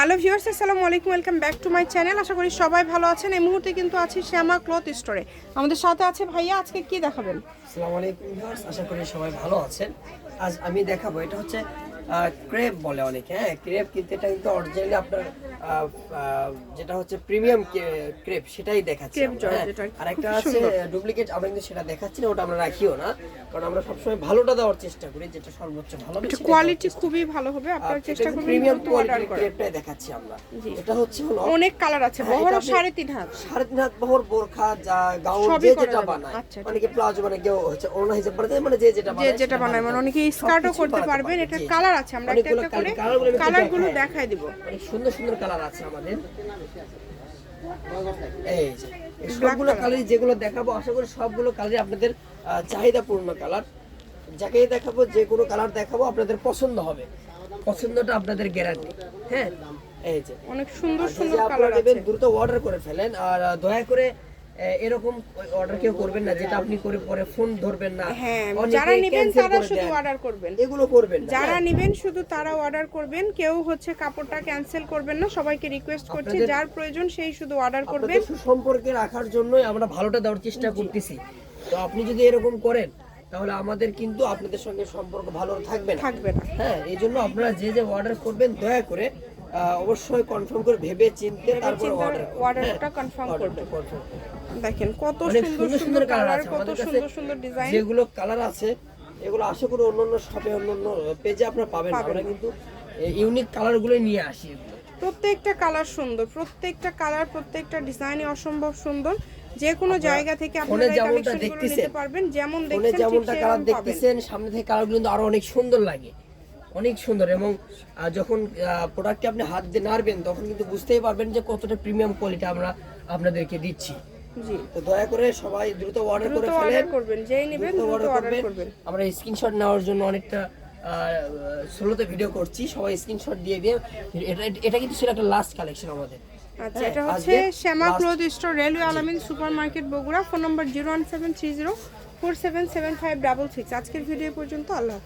Hello viewers, আসসালামু আলাইকুম, welcome back to my channel. আশা করি সবাই ভালো আছেন। এই মুহূর্তে কিন্তু আছি শ্যামা ক্লথ স্টোরে। আমাদের সাথে আছে ভাইয়া, আজকে কি দেখাবেন? আসসালামু আলাইকুম ভিউয়ার্স, আশা করি সবাই ভালো আছেন। আজ আমি দেখাবো, এটা হচ্ছে ক্রেপ বলে অনেকে হ্যাঁ ক্রেপ কিন্তু এটা কিন্তু অরিজিনালি আপনার যেটা হচ্ছে প্রিমিয়াম ক্রেপ সেটাই দেখাচ্ছি হ্যাঁ। আর একটা আছে ডুপ্লিকেট আমরা কিন্তু সেটা দেখাচ্ছি না ওটা আমরা রাখিও না কারণ আমরা সবসময় ভালোটা দেওয়ার চেষ্টা করি যেটা সর্বোচ্চ ভালো এটা কোয়ালিটি খুবই ভালো হবে আপনারা চেষ্টা করবেন প্রিমিয়াম কোয়ালিটির ক্রেপটাই দেখাচ্ছি আমরা। এটা হচ্ছে হলো অনেক কালার আছে হ্যাঁ, বহর এটা আপনি- সাড়ে তিন হাত। সাড়ে তিন হাত বহর বোরখা যা গাউন যে যেটা বানায়। আচ্ছা, অনেকে প্লাজো মানে কেউ হচ্ছে ওনা হিসাব মানে যে যেটা যে বানায় যেটা বানায় মানে অনেকে। স্কার্টও করতে পারবেন জি। কালার আছে আমরা একটা একটা করে কালার- কালারগুলো দেখাই। দিব। অনেক সুন্দর সুন্দর কালার আছে আমাদের। এই সবগুলো। কালারই যেগুলো দেখাবো আশা করি সবগুলো কালারই আপনাদের চাহিদাপূর্ণ কালার। যাকেই দেখাবো যে কোনো কালার দেখাবো আপনাদের পছন্দ হবে। পছন্দটা আপনাদের গ্যারান্টি হ্যাঁ? এই যে। অনেক সুন্দর সুন্দর কালার আছে। দ্রুত অর্ডার করে ফেলেন। আর দয়া করে এরকম অর্ডার কেউ করবেন না যেটা আপনি করে পরে ফোন ধরবেন না। হ্যাঁ যারা নেবেন তারা শুধু অর্ডার করবেন। এগুলো করবেন যারা হ্যাঁ। নেবেন শুধু তারা অর্ডার করবেন কেউ হচ্ছে কাপড়টা ক্যান্সেল করবেন না সবাইকে রিকোয়েস্ট করছি যার প্রয়োজন সেই শুধু অর্ডার করবেন। সুসম্পর্কে রাখার জন্যই আমরা ভালোটা দেওয়ার চেষ্টা করতেছি। তো আপনি যদি এরকম করেন তাহলে আমাদের কিন্তু আপনাদের সঙ্গে সম্পর্ক ভালো থাকবে থাকবে না। হ্যাঁ এই জন্য আপনারা যে যে অর্ডার করবেন দয়া করে অবশ্যই কনফার্ম করে ভেবে চিনতে তারপর চিন্তে অর্ডার orderটা confirm দেখেন কত সুন্দর সুন্দর কালার কত সুন্দর সুন্দর ডিজাইন যেগুলো কালার আছে এগুলো আশা করি অন্য অন্য শপে অন্য অন্য পেজে আপনারা পাবেন। আমরা কিন্তু ইউনিক কালারগুলো নিয়ে আসি প্রত্যেকটা কালার সুন্দর প্রত্যেকটা কালার প্রত্যেকটা ডিজাইনই অসম্ভব সুন্দর। যে কোনো জায়গা থেকে আপনারা এই যেমনটা দেখতেছেন, পারবেন যেমন দেখছেন যেমনটা কালার দেখতেছেন সামনে থেকে কালারগুলো কিন্তু আরও অনেক সুন্দর লাগে। অনেক সুন্দর এবং যখন প্রোডাক্টটি আপনি হাত দিয়ে নাড়বেন তখন কিন্তু বুঝতেই পারবেন যে কতটা প্রিমিয়াম কোয়ালিটি আমরা আপনাদেরকে দিচ্ছি। জি। তো দয়া করে সবাই দ্রুত অর্ডার দ্রুত করে ফেলেন। করবেন যেই নেবেন দ্রুত দ্রুত অর্ডার অর্ডার করবেন। করবেন। আমরা স্ক্রিনশট নেওয়ার জন্য অনেকটা ষোলোতে ভিডিও করছি। সবাই স্ক্রিনশট দিয়ে দিয়ে এটা এটা কিন্তু একটা লাস্ট কালেকশন আমাদের। আচ্ছা হ্যাঁ, এটা হচ্ছে Shyama last- cloth store railway Alamin super market Bogura phone number zero one seven three zero four seven seven five double six আজকের ভিডিও পর্যন্ত আল্লাহ।